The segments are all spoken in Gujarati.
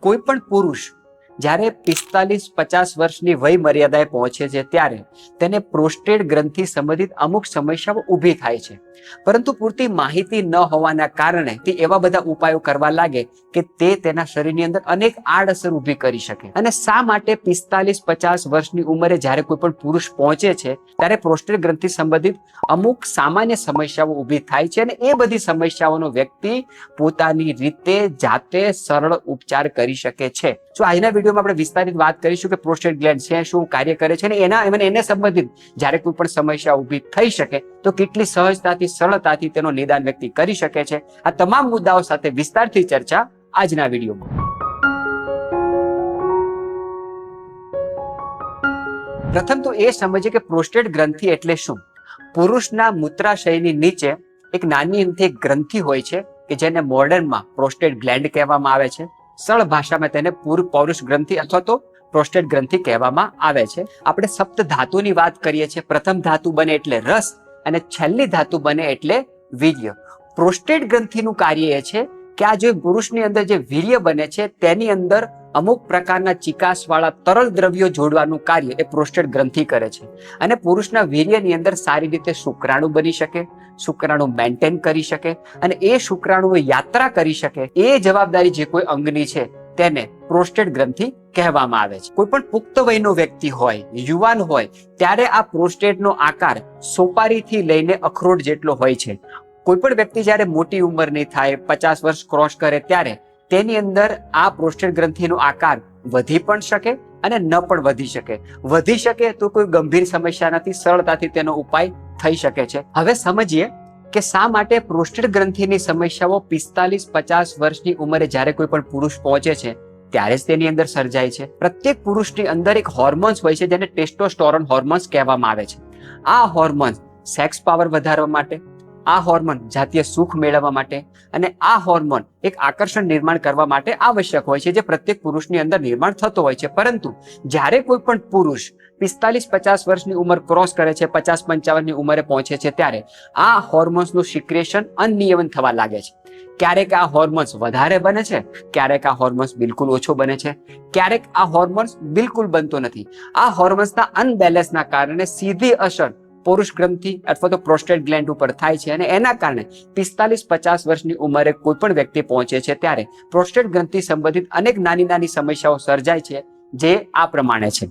કોઈ પણ પુરુષ જ્યારે પિસ્તાલીસ પચાસ વર્ષની વય મર્યાદાએ પહોંચે છે ત્યારે તેને પ્રોસ્ટેટ ગ્રંથિ સંબંધિત અમુક સમસ્યાઓ ઊભી થાય છે. પરંતુ પૂરતી માહિતી ન હોવાના કારણે તે એવા બધા ઉપાયો કરવા લાગે કે તે તેના શરીરની અંદર અનેક આડઅસર ઊભી કરી શકે. અને શા માટે પિસ્તાલીસ પચાસ વર્ષની ઉંમરે જ્યારે કોઈ પણ પુરુષ પહોંચે છે, ત્યારે પ્રોસ્ટેટ ગ્રંથિ સંબંધિત અમુક સામાન્ય સમસ્યાઓ ઊભી થાય છે અને એ બધી સમસ્યાઓનો વ્યક્તિ પોતાની રીતે જાતે સરળ ઉપચાર કરી શકે છે. જો આજના વિડીયોમાં આપણે વિસ્તારિત વાત કરીશું કે પ્રોસ્ટેટ ગ્લેન્ડ છે, શું કાર્ય કરે છે અને એના અને એને સંબંધિત જ્યારે કોઈ પણ સમસ્યા ઊભી થઈ શકે, તો કેટલી સહજતાથી, સરળતાથી તેનો નિદાન વ્યક્તિ કરી શકે છે. આ તમામ મુદ્દાઓ સાથે વિસ્તારથી ચર્ચા આજના વિડીયોમાં. પ્રથમ તો એ સમજીએ કે પ્રોસ્ટેટ ગ્રંથિ એટલે શું? પુરુષના મૂત્રાશયની નીચે એક નાની એમથી એક ગ્રંથિ હોય છે કે જેને મોડર્નમાં પ્રોસ્ટેટ ગ્લેન્ડ કહેવામાં આવે છે. સરળ ભાષામાં તેને પૂર્વ પૌરુષ ગ્રંથિ અથવા તો પ્રોસ્ટેટ ગ્રંથિ કહેવામાં આવે છે. આપણે સપ્ત ધાતુની વાત કરીએ છીએ. પ્રથમ ધાતુ બને એટલે રસ અને છેલ્લી ધાતુ બને એટલે વીર્ય. પ્રોસ્ટેટ ગ્રંથિનું કાર્ય એ છે કે આ જે પુરુષની અંદર જે વીર્ય બને છે તેની અંદર અમુક પ્રકારના ચિકાસવાળા તરલ દ્રવ્યો જોડવાનું કાર્ય એ પ્રોસ્ટેટ ગ્રંથિ કરે છે. અને પુરુષના વીર્યની અંદર સારી રીતે શુક્રાણુ બની શકે, શુક્રાણુ મેન્ટેન કરી શકે અને એ શુક્રાણુઓ યાત્રા કરી શકે એ જવાબદારી જે કોઈ અંગની છે તેને પ્રોસ્ટેટ ગ્રંથિ કહેવામાં આવે છે. કોઈ પણ પુખ્ત વયનો વ્યક્તિ હોય, યુવાન હોય, ત્યારે આ પ્રોસ્ટેટનો આકાર સોપારીથી લઈને અખરોટ જેટલો હોય છે. કોઈ પણ વ્યક્તિ જ્યારે મોટી ઉંમરની થાય, પચાસ વર્ષ ક્રોસ કરે ત્યારે તેની અંદર આ પ્રોસ્ટેટ ગ્રંથિનો આકાર વધી પણ શકે અને ન પણ વધી શકે. વધી શકે તો કોઈ ગંભીર સમસ્યા નથી, સરળતાથી તેનો ઉપાય થઈ શકે છે. હવે સમજીએ કે શા માટે પ્રોસ્ટેટ ગ્રંથિની સમસ્યાઓ પિસ્તાલીસ પચાસ વર્ષની ઉંમરે જ્યારે કોઈ પણ પુરુષ પહોંચે છે, ત્યારે જ તેની અંદર સર્જાય છે. પ્રત્યેક પુરુષની અંદર એક હોર્મોન્સ હોય છે, જેને ટેસ્ટોસ્ટોરોન હોર્મોન્સ કહેવામાં આવે છે. આ હોર્મોન્સ સેક્સ પાવર વધારવા માટે આ હોર્મોન જાતીય સુખ મેળવવા માટે અને આ હોર્મોન એક આકર્ષણ નિર્માણ કરવા માટે આવશ્યક હોય છે, જે પ્રત્યેક પુરુષની અંદર નિર્માણ થતો હોય છે. પરંતુ જ્યારે કોઈ પણ પુરુષ પિસ્તાલીસ પચાસ વર્ષની ઉંમર ક્રોસ કરે છે, પચાસ પંચાવનની ઉંમરે પહોંચે છે, ત્યારે આ હોર્મોન્સનું સિક્રેશન અનિયમન થવા લાગે છે. ક્યારેક આ હોર્મોન્સ વધારે બને છે, ક્યારેક આ હોર્મોન્સ બિલકુલ ઓછો બને છે, ક્યારેક આ હોર્મોન્સ બિલકુલ બનતો નથી. આ હોર્મોન્સના અનબેલેન્સના કારણે સીધી અસર પુરુષ ગ્રંથિ અથવા તો પ્રોસ્ટેટ ગ્લેન્ડ ઉપર થાય છે અને એના કારણે પિસ્તાલીસ પચાસ વર્ષની ઉંમરે કોઈ પણ વ્યક્તિ પહોંચે છે ત્યારે પ્રોસ્ટેટ ગ્રંથિ સંબંધિત અનેક નાની નાની સમસ્યાઓ સર્જાય છે જે આ પ્રમાણે છે.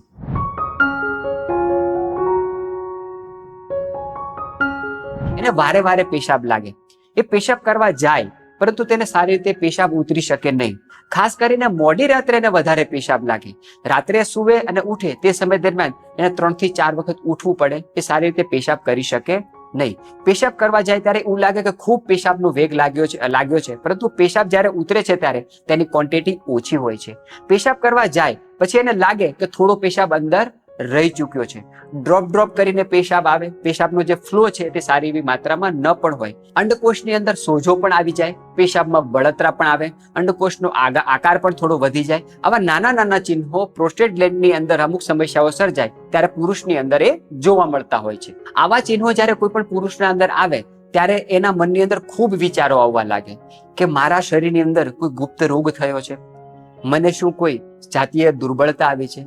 એને વારે વારે પેશાબ લાગે. એ પેશાબ કરવા જાય પરંતુ તેને સારી રીતે પેશાબ ઉતરી શકે નહીં. ખાસ કરીને મોડી રાત્રે એને વધારે પેશાબ લાગે. રાત્રે સુવે અને ઉઠે તે સમય દરમિયાન એને ત્રણથી ચાર વખત ઉઠવું પડે. એ સારી રીતે પેશાબ કરી શકે નહીં. પેશાબ કરવા જાય ત્યારે એવું લાગે કે ખૂબ પેશાબનો વેગ લાગ્યો છે લાગ્યો છે. પરંતુ પેશાબ જ્યારે ઉતરે છે ત્યારે તેની ક્વોન્ટિટી ઓછી હોય છે. પેશાબ કરવા જાય, પછી એને લાગે કે થોડો પેશાબ અંદર રહી ચૂક્યો છે. ડ્રોપ ડ્રોપ કરીને પેશાબ આવે. પેશાબનો જે ફ્લો છે તે સારી એવી માત્રામાં ન પણ હોય. અંડકોષની અંદર સોજો પણ આવી જાય. પેશાબમાં બળતરા પણ આવે. અંડકોષનો આકાર પણ થોડો વધી જાય. આવા નાના નાના ચિહ્નો પ્રોસ્ટેટ ગ્લેન્ડની અંદર અમુક સમસ્યાઓ સર્જાય, ત્યારે પુરુષની અંદર એ જોવા મળતા હોય છે. આવા ચિહ્નો જ્યારે કોઈ પણ પુરુષના અંદર આવે, ત્યારે એના મનની અંદર ખૂબ વિચારો આવવા લાગે કે મારા શરીરની અંદર કોઈ ગુપ્ત રોગ થયો છે? મને શું કોઈ જાતીય દુર્બળતા આવી છે?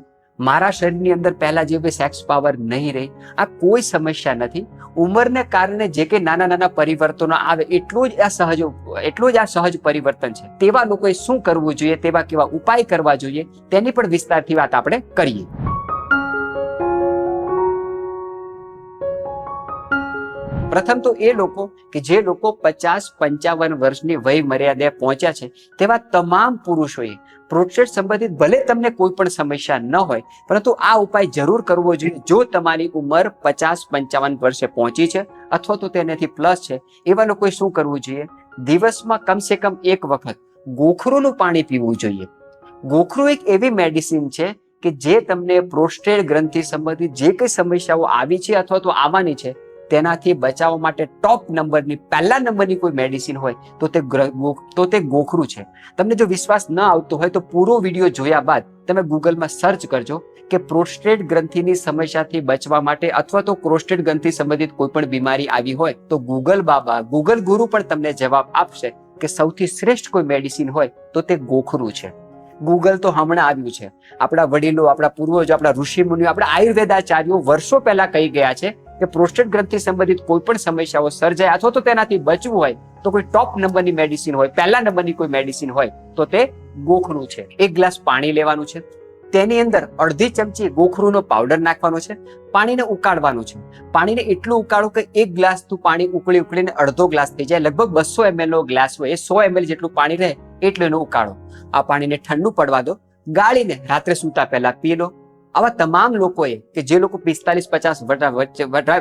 મારા શરીરની અંદર પહેલા જેવી સેક્સ પાવર નહીં રહી. આ કોઈ સમસ્યા નથી. ઉંમરને કારણે જે કે નાના નાના પરિવર્તનો આવે, એટલું જ આ સહજ, એટલું જ આ સહજ પરિવર્તન છે. તેવા લોકોએ શું કરવું જોઈએ, તેવા કેવા ઉપાય કરવા જોઈએ, તેની પણ વિસ્તારથી વાત આપણે કરીએ. પ્રથમ તો એ લોકો કે જે લોકો પચાસ પંચાવન વર્ષની વય મર્યાદાએ પહોંચ્યા છે, તેવા તમામ પુરુષોએ પ્રોસ્ટેટ સંબંધિત ભલે તમને કોઈ પણ સમસ્યા ન હોય, પરંતુ આ ઉપાય જરૂર કરવો જોઈએ. જો તમારી ઉંમર પચાસ પંચાવન વર્ષે પહોંચી છે અથવા તો તેનાથી પ્લસ છે, એવા લોકોએ શું કરવું જોઈએ? દિવસમાં કમસે કમ એક વખત ગોખરુનું પાણી પીવું જોઈએ. ગોખરું એક એવી મેડિસિન છે કે જે તમને પ્રોસ્ટેટ ગ્રંથિ સંબંધિત જે કઈ સમસ્યાઓ આવી છે અથવા તો આવવાની છે તેનાથી બચાવવા માટે ટોપ નંબરની, પહેલા નંબરની કોઈ મેડિસિન હોય, તો તે તો તે ગોખરું છે. તમને જો વિશ્વાસ ન આવતો હોય તો પૂરો વીડિયો જોયા બાદ તમે ગૂગલમાં સર્ચ કરજો કે પ્રોસ્ટેટ ગ્રંથિની સમસ્યાથી બચવા માટે અથવા તો પ્રોસ્ટેટ ગ્રંથિ સંબંધિત કોઈ પણ બીમારી આવી હોય, તો ગૂગલ બાબા, ગૂગલ ગુરુ પણ તમને જવાબ આપશે કે સૌથી શ્રેષ્ઠ કોઈ મેડિસિન હોય, તો તે ગોખરું છે. ગૂગલ તો હમણાં આવ્યું છે. આપણા વડીલો, આપણા પૂર્વજો, આપણા ઋષિ મુનિઓ, આપણા આયુર્વેદાચાર્યો વર્ષો પહેલા કહી ગયા છે કે પ્રોસ્ટેટ ગ્રંથિ સંબંધિત કોઈ પણ સમસ્યાઓ સર્જાય અથવા તો તેનાથી બચવું હોય, તો કોઈ ટોપ નંબરની મેડિસિન હોય, પહેલા નંબરની કોઈ મેડિસિન હોય, તો તે ગોખરું છે. એક ગ્લાસ પાણી લેવાનું છે. તેની અંદર અડધી ચમચી ગોખરુનો પાવડર નાખવાનો છે. પાણીને ઉકાળવાનું છે. પાણીને એટલું ઉકાળો કે એક ગ્લાસ તું પાણી ઉકળી ઉકળીને અડધો ગ્લાસ થઈ જાય. લગભગ બસો એમએલ નો ગ્લાસ હોય, એ સો એમએલ જેટલું પાણી રહે, એટલું એનો ઉકાળો. આ પાણીને ઠંડુ પડવા દો. ગાળીને રાત્રે સૂતા પહેલા પી લો. આવા તમામ લોકોએ કે જે લોકો પિસ્તાલીસ, પચાસ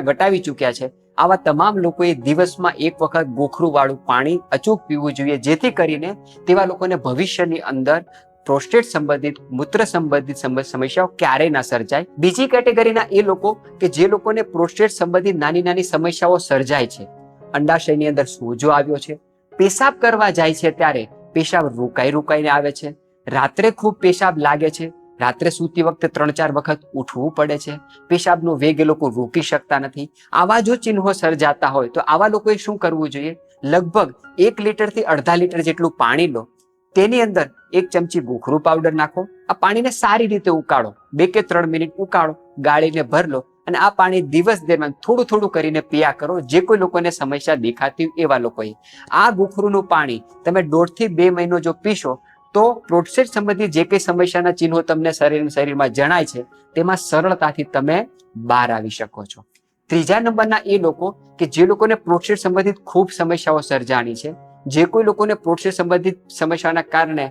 વટાવી ચૂક્યા છે, આવા તમામ લોકોએ દિવસમાં એક વખત ગોખરું વાળું પાણી અચૂક પીવું જોઈએ, જેથી કરીને તેવા લોકોને ભવિષ્યની અંદર પ્રોસ્ટેટ સંબંધિત, મૂત્ર સંબંધિત સમ- સમસ્યાઓ ક્યારેય ના સર્જાય. બીજી કેટેગરીના એ લોકો કે જે લોકોને પ્રોસ્ટેટ સંબંધિત નાની નાની સમસ્યાઓ સર્જાય છે. અંડાશયની અંદર સોજો આવ્યો છે. પેશાબ કરવા જાય છે ત્યારે પેશાબ રોકાઈ રોકાઈને આવે છે. રાત્રે ખૂબ પેશાબ લાગે છે. રાત્રે સૂતી વખતે ત્રણ ચાર વખત ઉઠવું પડે છે. પેશાબનો વેગ એ લોકો રોકી શકતા નથી. આવા જો ચિહ્નો સર્જાતા હોય તો આવા લોકોએ શું કરવું જોઈએ? લગભગ એક લીટરથી અડધા લીટર જેટલું પાણી લો. તેની અંદર એક ચમચી ગોખરું પાવડર નાખો. આ પાણીને સારી રીતે ઉકાળો. બે કે ત્રણ મિનિટ ઉકાળો. ગાળીને ભર લો અને આ પાણી દિવસ દરમિયાન થોડું થોડું કરીને પીયા કરો. જે કોઈ લોકોને સમસ્યા દેખાતી એવા લોકોએ. આ ગોખરુનું પાણી તમે દોઢથી બે મહિનો જો પીશો તો પ્રોસ્ટેટ સંબંધિત જે કંઈ સમસ્યાના ચિહ્નો તમને શરીર શરીરમાં જણાય છે, તેમાં સરળતાથી તમે બહાર આવી શકો છો. ત્રીજા નંબરના એ લોકો કે જે લોકોને પ્રોસ્ટેટ સંબંધિત ખૂબ સમસ્યાઓ સર્જાણી છે, જે કોઈ લોકોને પ્રોસ્ટેટ સંબંધિત સમસ્યાના કારણે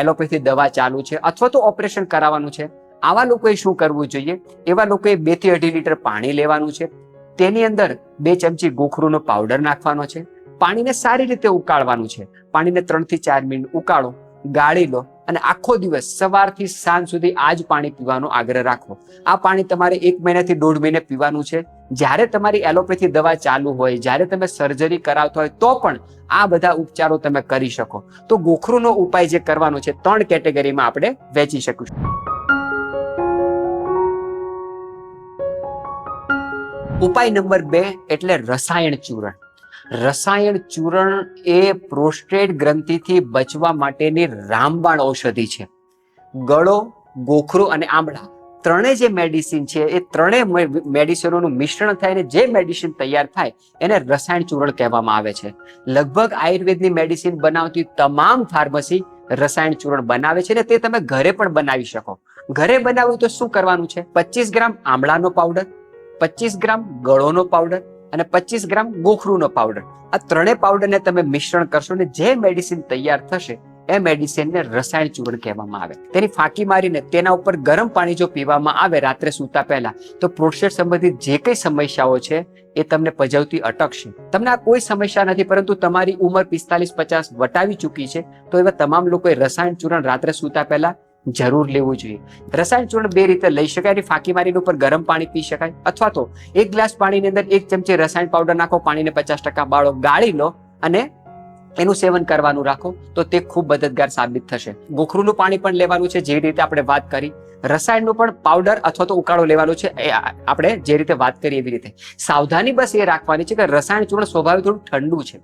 એલોપેથી દવા ચાલુ છે અથવા તો ઓપરેશન કરાવવાનું છે, આવા લોકોએ શું કરવું જોઈએ? એવા લોકોએ બેથી અઢી લીટર પાણી લેવાનું છે, તેની અંદર બે ચમચી ગોખરૂનો પાવડર નાખવાનો છે, પાણીને સારી રીતે ઉકાળવાનું છે, પાણીને ત્રણથી ચાર મિનિટ ઉકાળો ગાળી લો અને આખો દિવસ સવારથી સાંજ સુધી આ જ પાણી પીવાનો આગ્રહ રાખો. આ પાણી તમારે એક મહિનાથી દોઢ મહિને પીવાનું છે. જ્યારે તમારી એલોપેથી દવા ચાલુ હોય, જ્યારે તમે સર્જરી કરાવતા હોય, તો પણ આ બધા ઉપચારો તમે કરી શકો. તો ગોખરુનો ઉપાય જે કરવાનો છે, ત્રણ કેટેગરીમાં આપણે વેચી શકીશું. ઉપાય નંબર બે એટલે રસાયણ ચૂર્ણ. રસાયણ ચૂર્ણ એ પ્રોસ્ટેટ ગ્રંથિથી બચવા માટેની રામબાણ ઔષધિ છે. ગળો, ગોખરું અને આંબળા ત્રણેય જે મેડિસિન છે, એ ત્રણેય મેડિસિનોનું મિશ્રણ થઈને જે મેડિસિન તૈયાર થાય, એને રસાયણ ચૂર્ણ કહેવામાં આવે છે. લગભગ આયુર્વેદની મેડિસિન બનાવતી તમામ ફાર્મસી રસાયણ ચૂર્ણ બનાવે છે ને તે તમે ઘરે પણ બનાવી શકો. ઘરે બનાવવું તો શું કરવાનું છે? પચીસ ગ્રામ આમળાનો પાવડર પચીસ ગ્રામ ગળોનો પાવડર અને પચીસ ગ્રામ ગોખરૂનો પાવડર આ ત્રણેય પાવડરને તમે મિશ્રણ કરશો ને જે મેડિસિન તૈયાર થશે, એ મેડિસિનને રસાયણ ચૂર્ણ કહેવામાં આવે. તેની ફાંકી મારીને તેના ઉપર ગરમ પાણી જો પીવામાં આવે રાત્રે સૂતા પહેલા, તો પ્રોસ્ટેટ સંબંધિત જે કઈ સમસ્યાઓ છે, એ તમને પજવતી અટકશે. તમને આ કોઈ સમસ્યા નથી, પરંતુ તમારી ઉંમર પિસ્તાલીસ પચાસ વટાવી ચૂકી છે, તો એવા તમામ લોકોએ રસાયણ ચૂર્ણ રાત્રે સૂતા પહેલા જરૂર લેવું જોઈએ. રસાયણ ચૂર્ણ બે રીતે લઈ શકાય એની ફાંકી મારીને ઉપર ગરમ પાણી પી શકાય અથવા તો એક ગ્લાસ પાણીની અંદર એક ચમચી રસાયણ પાવડર નાખો, પાણીને પચાસ ટકા બાળો ગાળી લો અને એનું સેવન કરવાનું રાખો તો તે ખૂબ મદદગાર સાબિત થશે. ગોખરૂનું પાણી પણ લેવાનું છે, જે રીતે આપણે વાત કરી. રસાયણનું પણ પાવડર અથવા તો ઉકાળો લેવાનો છે, એ આપણે જે રીતે વાત કરી એવી રીતે. સાવધાની બસ એ રાખવાની છે કે રસાયણ ચૂર્ણ સ્વભાવે થોડું ઠંડુ છે.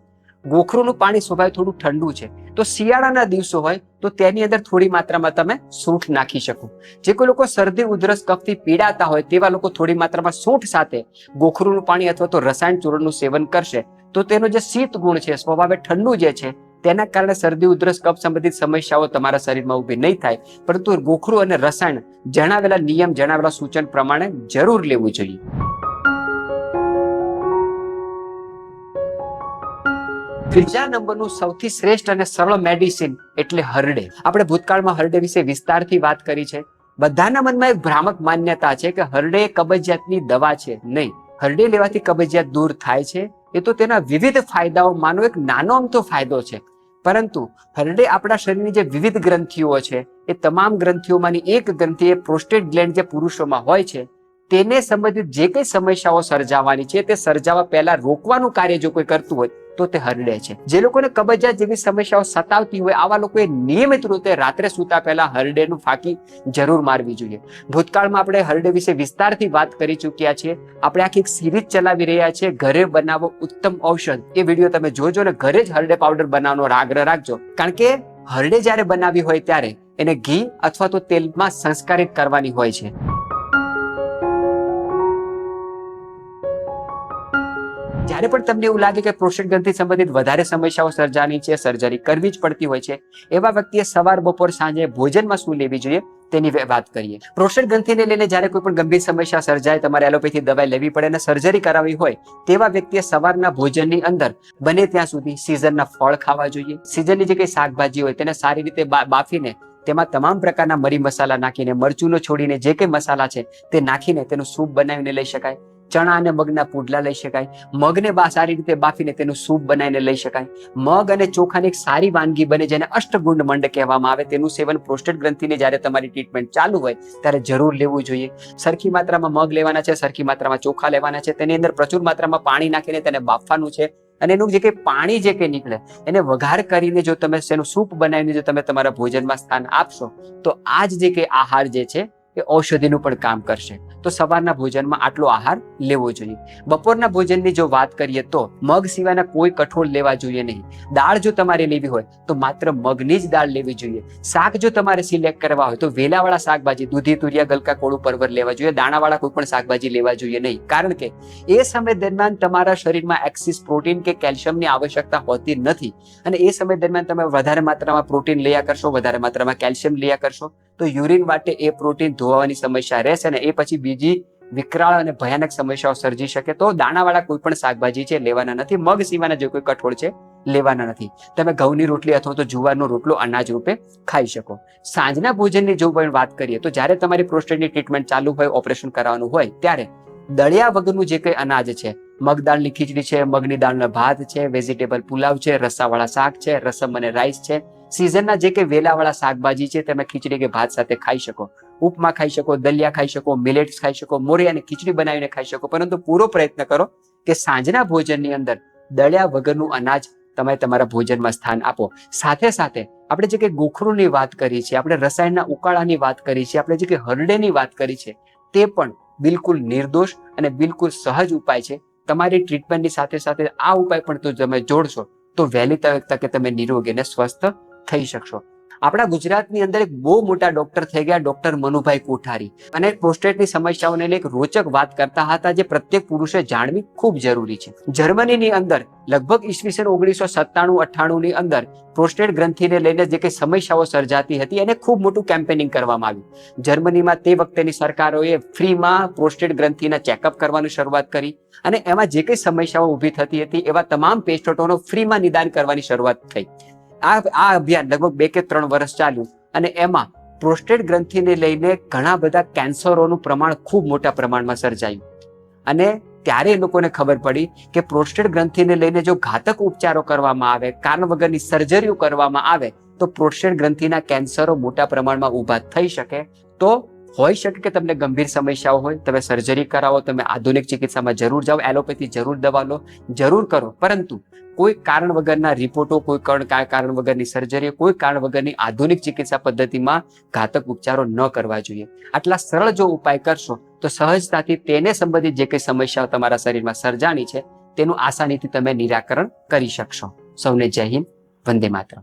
ગોખરુનું પાણી સ્વભાવે થોડું ઠંડુ છે. તો શિયાળાના દિવસો હોય તો તેની અંદર થોડી માત્રામાં તમે સૂંઠ નાખી શકો. જે કોઈ લોકો શરદી, ઉધરસ, કફથી પીડાતા હોય તેવા લોકો થોડી માત્રામાં સૂંઠ સાથે ગોખરુનું પાણી અથવા તો રસાયણ ચૂર્ણનું સેવન કરશે. તો તેનો જે શીત ગુણ છે, સ્વભાવે ઠંડુ જે છે, તેના કારણે શરદી, ઉધરસ, કફ સંબંધિત સમસ્યાઓ તમારા શરીરમાં ઊભી નહીં થાય. પરંતુ ગોખરું અને રસાયણ જણાવેલા નિયમ, જણાવેલા સૂચન પ્રમાણે જરૂર લેવું જોઈએ. ત્રીજા નંબરનું સૌથી શ્રેષ્ઠ અને સરળ મેડિસિન એટલે હરડે. આપણે ભૂતકાળમાં હરડે વિશે વિસ્તારથી વાત કરી છે. બધાના મનમાં એક ભ્રામક માન્યતા છે કે હરડે કબજિયાતની દવા છે નહીં. હરડે લેવાથી કબજિયાત દૂર થાય છે. એ તો તેના વિવિધ ફાયદાઓ માનો એક નાનો અમથો ફાયદો છે. પરંતુ હરડે આપણા શરીરની જે વિવિધ ગ્રંથિઓ છે, એ તમામ ગ્રંથિઓમાંની એક ગ્રંથિ એ પ્રોસ્ટેટ ગ્લેન્ડ જે પુરુષોમાં હોય છે, તેને સંબંધિત જે કઈ સમસ્યાઓ સર્જાવાની છે, તે સર્જાવા પહેલા રોકવાનું કાર્ય જો કોઈ કરતું હોય તો તે હરડે છે. જે લોકોને કબજિયાત જેવી સમસ્યાઓ સતાવતી હોય, આવા લોકોએ નિયમિત રીતે રાત્રે સૂતા પહેલા હરડેનું ફાંકી જરૂર મારવી જોઈએ. ભૂતકાળમાં આપણે હરડે વિશે વિસ્તારથી વાત કરી ચૂક્યા છીએ. આપણે આખી એક સિરીઝ ચલાવી રહ્યા છીએ, ઘરે બનાવો ઉત્તમ ઔષધ. એ વીડિયો તમે જોજો ને ઘરે જ હરડે પાવડર બનાવવાનો આગ્રહ રાખજો. કારણ કે હરડે જ્યારે બનાવી હોય ત્યારે એને ઘી અથવા તો તેલમાં સંસ્કારિત કરવાની હોય છે. જ્યારે પણ તમને એવું લાગે કે પ્રોસ્ટેટ ગ્રંથિ સંબંધિત વધારે સમસ્યાઓ સર્જાની છે, સર્જરી કરવી જ પડતી હોય છે, એવા વ્યક્તિએ સવાર બપોર સાંજે ભોજનમાં શું લેવી જોઈએ તેની વાત કરીએ. પ્રોસ્ટેટ ગ્રંથિને લઈને જ્યારે કોઈ પણ ગંભીર સમસ્યા સર્જાય, તમારે એલોપેથી દવાઈ લેવી પડે અને સર્જરી કરાવવી હોય, તેવા વ્યક્તિએ સવારના ભોજનની અંદર બને ત્યાં સુધી સિઝનના ફળ ખાવા જોઈએ. સિઝનની જે કંઈ શાકભાજી હોય તેને સારી રીતે બાફીને તેમાં તમામ પ્રકારના મરી મસાલા નાખીને, મરચુંનો છોડીને જે કંઈ મસાલા છે તે નાખીને તેનું સૂપ બનાવીને લઈ શકાય. ચણા અને મગના પુડલા લઈ શકાય. મગને બા સારી રીતે બાફીને તેનું સૂપ બનાવીને લઈ શકાય. મગ અને ચોખાની એક સારી વાનગી બને જેને અષ્ટગુંડ મંડ કહેવામાં આવે. તેનું સેવન પ્રોસ્ટેટ ગ્રંથિને જ્યારે તમારી ટ્રીટમેન્ટ ચાલુ હોય, ત્યારે જરૂર લેવું જોઈએ. સરખી માત્રામાં મગ લેવાના છે, સરખી માત્રામાં ચોખા લેવાના છે. તેની અંદર પ્રચુર માત્રામાં પાણી નાખીને તેને બાફવાનું છે. અને એનું જે કંઈ પાણી જે કંઈ નીકળે, એને વઘાર કરીને જો તમે તેનું સૂપ બનાવીને જો તમે તમારા ભોજનમાં સ્થાન આપશો, તો આ જ જે કંઈ આહાર જે છે એ ઔષધિનું પણ કામ કરશે. તો સવારના ભોજનમાં આટલો આહાર લેવો જોઈએ. બપોરના ભોજનની જો વાત કરીએ તો મગ સિવાયના કોઈ કઠોળ લેવા જોઈએ નહીં. દાળ જો તમારે લેવી હોય, તો માત્ર મગની જ દાળ લેવી જોઈએ. શાક જો તમારે સિલેક્ટ કરવા હોય, તો વેલાવાળા શાકભાજી, દૂધી, તુરિયા, ગલકા, કોળું, પરવર લેવા જોઈએ. દાણાવાળા કોઈ પણ શાકભાજી લેવા જોઈએ નહીં. કારણ કે એ સમય દરમિયાન તમારા શરીરમાં એક્સિસ પ્રોટીન કે કેલ્શિયમની આવશ્યકતા હોતી નથી. અને એ સમય દરમિયાન તમે વધારે માત્રામાં પ્રોટીન લયા કરશો, વધારે માત્રામાં કેલ્શિયમ લયા કરશો તો યુરિન માટે એ પ્રોટીન ધોવાની સમસ્યા રહેશે અને એ પછી બીજી વિકરાળ અને ભયાનક સમસ્યાઓ સર્જી શકે તો દાણાવાળા કોઈ પણ શાકભાજી છે લેવાના નથી. મગ સિવાયના જે કોઈ કઠોળ છે લેવાના નથી. તમે ઘઉંની રોટલી અથવા તો જુવારનો રોટલો અનાજ રૂપે ખાઈ શકો. સાંજના ભોજનની જો પણ વાત કરીએ તો જ્યારે તમારી પ્રોસ્ટેટની ટ્રીટમેન્ટ ચાલુ હોય, ઓપરેશન કરાવવાનું હોય, ત્યારે દળિયા વગરનું જે કંઈ અનાજ છે મગ દાળની ખીચડી છે, મગની દાળનો ભાત છે, વેજીટેબલ પુલાવ છે, રસાવાળા શાક છે, રસમ અને રાઈસ છે સિઝનના જે કે વેલાવાળા શાકભાજી છે, તમે ખીચડી કે ભાત સાથે ખાઈ શકો. ઉપમા ખાઈ શકો, દલિયા ખાઈ શકો મિલેટ્સ ખાઈ શકો, મોરી અને ખીચડી બનાવીને ખાઈ શકો. પરંતુ પૂરો પ્રયત્ન કરો કે સાંજના ભોજનની અંદર દળ્યા વગરનું અનાજ તમે તમારા ભોજનમાં સ્થાન આપો. સાથે સાથે આપણે જે કે ગોખરુની વાત કરી છે, આપણે રસાયણના ઉકાળાની વાત કરી છે, આપણે જે કે હરડેની વાત કરી છે, તે પણ બિલકુલ નિર્દોષ અને બિલકુલ સહજ ઉપાય છે. તમારી ટ્રીટમેન્ટની સાથે સાથે આ ઉપાય પણ તમે જોડશો, તો વહેલી તકે તમે નિરોગી અને સ્વસ્થ થઈ શકશો. આપણા ગુજરાતની અંદર એક બહુ મોટા ડોક્ટર થઈ ગયા ડોક્ટર મનુભાઈ કોઠારી. અને પ્રોસ્ટેટની સમસ્યાઓને એક રોચક વાત કરતા હતા જે પ્રત્યેક પુરુષે જાણવી ખૂબ જરૂરી છે. જર્મનીની અંદર લગભગ ઈસવીસન ઓગણીસો સત્તાણું, અઠ્ઠાણું ની અંદર પ્રોસ્ટેટ ગ્રંથિને લઈને જે કંઈ સમસ્યાઓ સર્જાતી હતી એને ખૂબ મોટું કેમ્પેનિંગ કરવામાં આવ્યું. જર્મનીમાં તે વખતેની સરકારોએ ફ્રીમાં પ્રોસ્ટેટ ગ્રંથિના ચેકઅપ કરવાની શરૂઆત કરી અને એમાં જે કંઈ સમસ્યાઓ ઊભી થતી હતી એવા તમામ પેશન્ટોનો ફ્રીમાં નિદાન કરવાની શરૂઆત થઈ. આ આ અભિયાન લગભગ બે કે ત્રણ વર્ષ ચાલ્યું અને એમાં પ્રોસ્ટેટ ગ્રંથિને લઈને ઘણા બધા કેન્સરોનું પ્રમાણ ખૂબ મોટા પ્રમાણમાં સર્જાયું. અને ત્યારે એ લોકોને ખબર પડી કે પ્રોસ્ટેટ ગ્રંથિને લઈને જો ઘાતક ઉપચારો કરવામાં આવે કારણ વગરની સર્જરીઓ કરવામાં આવે, તો પ્રોસ્ટેટ ગ્રંથિના કેન્સરો મોટા પ્રમાણમાં ઊભા થઈ શકે. તો હોઈ શકે કે તમને ગંભીર સમસ્યાઓ હોય, તમે સર્જરી કરાવો, તમે આધુનિક ચિકિત્સામાં જરૂર જાઓ, એલોપેથી જરૂર દવા લો, જરૂર કરો. પરંતુ કોઈ કારણ વગરના રિપોર્ટો, કોઈ કારણ વગરની સર્જરી કોઈ કારણ વગરની આધુનિક ચિકિત્સા પદ્ધતિમાં ઘાતક ઉપચારો ન કરવા જોઈએ. આટલા સરળ જો ઉપાય કરશો, તો સહજતાથી તેને સંબંધિત જે કંઈ સમસ્યાઓ તમારા શરીરમાં સર્જાણી છે, તેનું આસાનીથી તમે નિરાકરણ કરી શકશો. સૌને જય હિન્દ, વંદે માતરમ.